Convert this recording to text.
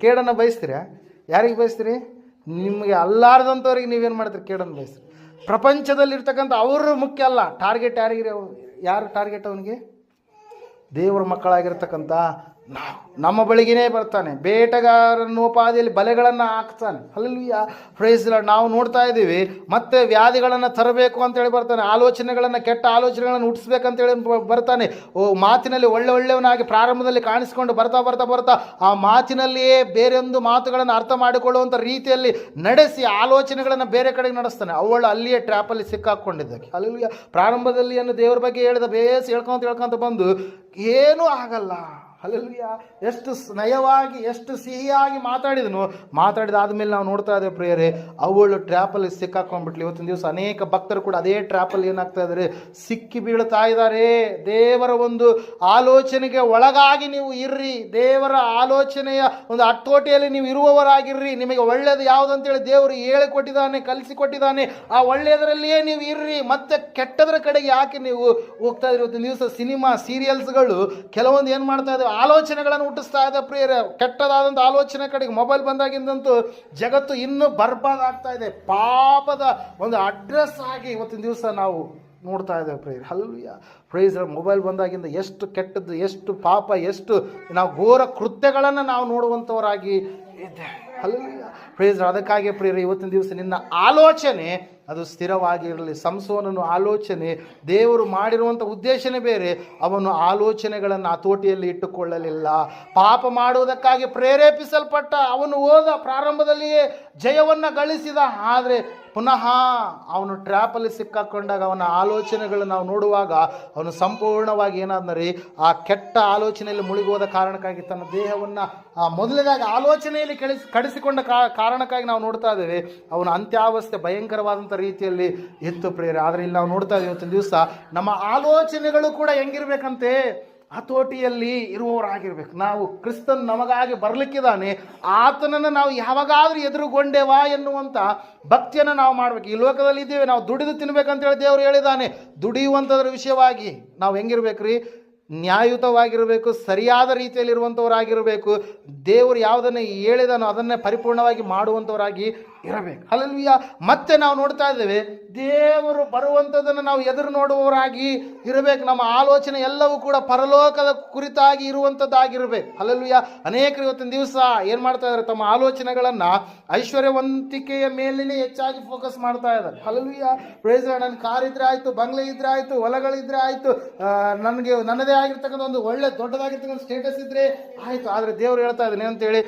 ಕೇಡನ್ನು ಬಯಸ್ತೀರಾ? ಯಾರಿಗೆ ಬಯಸ್ತೀರಿ? ನಿಮಗೆ ಅಲ್ಲಾರ್ದಂಥವ್ರಿಗೆ ನೀವೇನು ಮಾಡ್ತೀರಿ? ಕೇಡನ್ನು ಬಯಸ್ತೀರಿ. ಪ್ರಪಂಚದಲ್ಲಿರ್ತಕ್ಕಂಥ ಅವರು ಮುಖ್ಯ ಅಲ್ಲ. ಟಾರ್ಗೆಟ್ ಯಾರಿಗಿರಿ ಯಾರು ಟಾರ್ಗೆಟ್ ಅವನಿಗೆ? ದೇವರ ಮಕ್ಕಳಾಗಿರ್ತಕ್ಕಂಥ ನಮ್ಮ ಬಳಿಗೇನೆ ಬರ್ತಾನೆ. ಬೇಟೆಗಾರನೋಪಾದಿಯಲ್ಲಿ ಬಲೆಗಳನ್ನು ಹಾಕ್ತಾನೆ. ಅಲ್ಲಲ್ವಿಯ ಫ್ರೈಸ್ ನಾವು ನೋಡ್ತಾ ಇದ್ದೀವಿ. ಮತ್ತೆ ವ್ಯಾಧಿಗಳನ್ನು ತರಬೇಕು ಅಂತೇಳಿ ಬರ್ತಾನೆ. ಆಲೋಚನೆಗಳನ್ನು, ಕೆಟ್ಟ ಆಲೋಚನೆಗಳನ್ನು ಹುಟ್ಟಿಸ್ಬೇಕಂತೇಳಿ ಬರ್ತಾನೆ. ಓ, ಮಾತಿನಲ್ಲಿ ಒಳ್ಳೆ ಒಳ್ಳೆಯವನಾಗಿ ಪ್ರಾರಂಭದಲ್ಲಿ ಕಾಣಿಸ್ಕೊಂಡು ಬರ್ತಾ ಬರ್ತಾ ಬರ್ತಾ ಆ ಮಾತಿನಲ್ಲಿಯೇ ಬೇರೊಂದು ಮಾತುಗಳನ್ನು ಅರ್ಥ ಮಾಡಿಕೊಳ್ಳುವಂಥ ರೀತಿಯಲ್ಲಿ ನಡೆಸಿ ಆಲೋಚನೆಗಳನ್ನು ಬೇರೆ ಕಡೆಗೆ ನಡೆಸ್ತಾನೆ. ಅವಳು ಅಲ್ಲಿಯೇ ಟ್ರ್ಯಾಪಲ್ಲಿ ಸಿಕ್ಕಾಕೊಂಡಿದ್ದಕ್ಕೆ. ಅಲ್ಲಿಯ ಪ್ರಾರಂಭದಲ್ಲಿ ಏನು ದೇವರ ಬಗ್ಗೆ ಹೇಳಿದ ಬೇಸ್ ಹೇಳ್ಕೊಂತ ಹೇಳ್ಕೊಂತ ಬಂದು, ಏನೂ ಆಗಲ್ಲ. ಅಲ್ಲಲ್ವಿಯ ಎಷ್ಟು ಸ್ನಯವಾಗಿ ಎಷ್ಟು ಸಿಹಿಯಾಗಿ ಮಾತಾಡಿದನು. ಮಾತಾಡಿದಾದ ಮೇಲೆ ನಾವು ನೋಡ್ತಾ ಇದ್ದೇವೆ ಪ್ರಿಯರೇ, ಅವಳು ಟ್ರ್ಯಾಪಲ್ಲಿ ಸಿಕ್ಕಾಕೊಂಡ್ಬಿಟ್ಲಿ. ಇವತ್ತಿನ ದಿವಸ ಅನೇಕ ಭಕ್ತರು ಕೂಡ ಅದೇ ಟ್ರ್ಯಾಪಲ್ಲಿ ಏನಾಗ್ತಾ ಇದ್ದಾರೆ, ಸಿಕ್ಕಿ ಬೀಳ್ತಾ ಇದ್ದಾರೆ. ದೇವರ ಒಂದು ಆಲೋಚನೆಗೆ ಒಳಗಾಗಿ ನೀವು ಇರ್ರಿ. ದೇವರ ಆಲೋಚನೆಯ ಒಂದು ಅಟ್ಟೋಟಿಯಲ್ಲಿ ನೀವು ಇರುವವರಾಗಿರ್ರಿ. ನಿಮಗೆ ಒಳ್ಳೆಯದು ಯಾವುದಂತೇಳಿ ದೇವರು ಹೇಳಿಕೊಟ್ಟಿದ್ದಾನೆ, ಕಲಿಸಿಕೊಟ್ಟಿದ್ದಾನೆ. ಆ ಒಳ್ಳೆಯದರಲ್ಲಿಯೇ ನೀವು ಇರ್ರಿ. ಮತ್ತೆ ಕೆಟ್ಟದರ ಕಡೆಗೆ ಯಾಕೆ ನೀವು ಹೋಗ್ತಾ ಇವತ್ತಿನ ದಿವಸ ಸಿನಿಮಾ, ಸೀರಿಯಲ್ಸ್ಗಳು, ಕೆಲವೊಂದು ಏನು ಮಾಡ್ತಾ ಇದ್ದಾವೆ? ಆಲೋಚನೆಗಳನ್ನು ಹುಟ್ಟಿಸ್ತಾ ಇದೆ ಪ್ರಿಯರೇ. ಕೆಟ್ಟದಾದಂಥ ಆಲೋಚನೆ ಕಡೆಗೆ ಮೊಬೈಲ್ ಬಂದಾಗಿಂದಂತೂ ಜಗತ್ತು ಇನ್ನೂ ಬರ್ಬಾದ್ ಆಗ್ತಾ ಇದೆ. ಪಾಪದ ಒಂದು ಅಡ್ರೆಸ್ ಆಗಿ ಇವತ್ತಿನ ದಿವಸ ನಾವು ನೋಡ್ತಾ ಇದ್ದೇವೆ ಪ್ರೇಯರ್. ಅಲ್ವಿಯ ಪ್ರೈಸ್ ಮೊಬೈಲ್ ಬಂದಾಗಿಂದ ಎಷ್ಟು ಕೆಟ್ಟದ್ದು, ಎಷ್ಟು ಪಾಪ, ಎಷ್ಟು ನಾವು ಘೋರ ಕೃತ್ಯಗಳನ್ನು ನಾವು ನೋಡುವಂಥವರಾಗಿ ಇದ್ದೇವೆ. ಹಲ್ವಿಯ ಪ್ರೇಜ್ ಅದಕ್ಕಾಗಿ ಪ್ರೇರ ಇವತ್ತಿನ ದಿವಸ ನಿನ್ನ ಆಲೋಚನೆ, ಅದು ಸ್ಥಿರವಾಗಿರಲಿ. ಸಂಸೋನನು ಆಲೋಚನೆ, ದೇವರು ಮಾಡಿರುವಂಥ ಉದ್ದೇಶನೇ ಬೇರೆ. ಅವನು ಆಲೋಚನೆಗಳನ್ನು ಹತೋಟಿಯಲ್ಲಿ ಇಟ್ಟುಕೊಳ್ಳಲಿಲ್ಲ. ಪಾಪ ಮಾಡುವುದಕ್ಕಾಗಿ ಪ್ರೇರೇಪಿಸಲ್ಪಟ್ಟ ಅವನು ಹೋದ ಪ್ರಾರಂಭದಲ್ಲಿಯೇ ಜಯವನ್ನು ಗಳಿಸಿದ. ಆದರೆ ಪುನಃ ಅವನು ಟ್ರ್ಯಾಪಲ್ಲಿ ಸಿಕ್ಕಾಕೊಂಡಾಗ ಅವನ ಆಲೋಚನೆಗಳನ್ನು ನಾವು ನೋಡುವಾಗ ಅವನು ಸಂಪೂರ್ಣವಾಗಿ ಏನಾದ್ನರಿ, ಆ ಕೆಟ್ಟ ಆಲೋಚನೆಯಲ್ಲಿ ಮುಳುಗೋದ ಕಾರಣಕ್ಕಾಗಿ ತನ್ನ ದೇಹವನ್ನು, ಆ ಮೊದಲನೇದಾಗಿ ಆಲೋಚನೆಯಲ್ಲಿ ಕಳಿಸ್ ಕಡಿಸಿಕೊಂಡ ಕಾ- ಕಾರಣಕ್ಕಾಗಿ ನಾವು ನೋಡ್ತಾ ಇದ್ದೇವೆ. ಅವನ ಅಂತ್ಯಾವಸ್ಥೆ ಭಯಂಕರವಾದಂಥ ರೀತಿಯಲ್ಲಿ ಇತ್ತು ಪ್ರೇರೆ ಆದರೆ ಇಲ್ಲಿ ನಾವು ನೋಡ್ತಾ ಇದ್ದೀವಿ ಇವತ್ತಿನ ದಿವಸ ನಮ್ಮ ಆಲೋಚನೆಗಳು ಕೂಡ ಹೆಂಗಿರ್ಬೇಕಂತೆ? ಹತೋಟಿಯಲ್ಲಿ ಇರುವವರಾಗಿರ್ಬೇಕು. ನಾವು ಕ್ರಿಸ್ತನ್ ನಮಗಾಗಿ ಬರಲಿಕ್ಕಿದ್ದಾನೆ. ಆತನನ್ನು ನಾವು ಯಾವಾಗಾದ್ರೂ ಎದುರುಗೊಂಡೇವಾ ಎನ್ನುವಂಥ ಭಕ್ತಿಯನ್ನು ನಾವು ಮಾಡಬೇಕು. ಈ ಲೋಕದಲ್ಲಿ ಇದ್ದೇವೆ ನಾವು ದುಡಿದು ತಿನ್ಬೇಕಂತೇಳಿ ದೇವರು ಹೇಳಿದ್ದಾನೆ. ದುಡಿಯುವಂಥದ್ರ ವಿಷಯವಾಗಿ ನಾವು ಹೆಂಗಿರ್ಬೇಕ್ರಿ? ನ್ಯಾಯಯುತವಾಗಿರಬೇಕು ಸರಿಯಾದ ರೀತಿಯಲ್ಲಿರುವಂಥವರಾಗಿರಬೇಕು ದೇವರು ಯಾವುದನ್ನು ಹೇಳಿದನೋ ಅದನ್ನೇ ಪರಿಪೂರ್ಣವಾಗಿ ಮಾಡುವಂಥವರಾಗಿ ಇರಬೇಕು. ಅಲ್ಲಲ್ವಿಯ ಮತ್ತೆ ನಾವು ನೋಡ್ತಾ ಇದ್ದೇವೆ, ದೇವರು ಬರುವಂಥದ್ದನ್ನು ನಾವು ಎದುರು ನೋಡುವವರಾಗಿ ಇರಬೇಕು. ನಮ್ಮ ಆಲೋಚನೆ ಎಲ್ಲವೂ ಕೂಡ ಪರಲೋಕದ ಕುರಿತಾಗಿ ಇರುವಂಥದ್ದಾಗಿರಬೇಕು. ಅಲ್ಲಲ್ವಿಯ ಅನೇಕರು ಇವತ್ತಿನ ದಿವಸ ಏನು ಮಾಡ್ತಾ ಇದ್ದಾರೆ? ತಮ್ಮ ಆಲೋಚನೆಗಳನ್ನು ಐಶ್ವರ್ಯವಂತಿಕೆಯ ಮೇಲೇ ಹೆಚ್ಚಾಗಿ ಫೋಕಸ್ ಮಾಡ್ತಾ ಇದ್ದಾರೆ. ಅಲ್ಲಲ್ವಿಯ ಪ್ರೈಸ್ ನನ್ನ ಕಾರ್ ಇದ್ರೆ ಆಯಿತು, ಬಂಗ್ಲೆ ಇದ್ರೆ ಆಯಿತು ಹೊಲಗಳಿದ್ರೆ ಆಯಿತು ನನಗೆ ನನ್ನದೇ ಆಗಿರ್ತಕ್ಕಂಥ ಒಂದು ಒಳ್ಳೆ ದೊಡ್ಡದಾಗಿರ್ತಕ್ಕಂಥ ಸ್ಟೇಟಸ್ ಇದ್ರೆ ಆಯಿತು. ಆದರೆ ದೇವರು ಹೇಳ್ತಾ ಇದ್ದಾನೆ ಅಂತೇಳಿ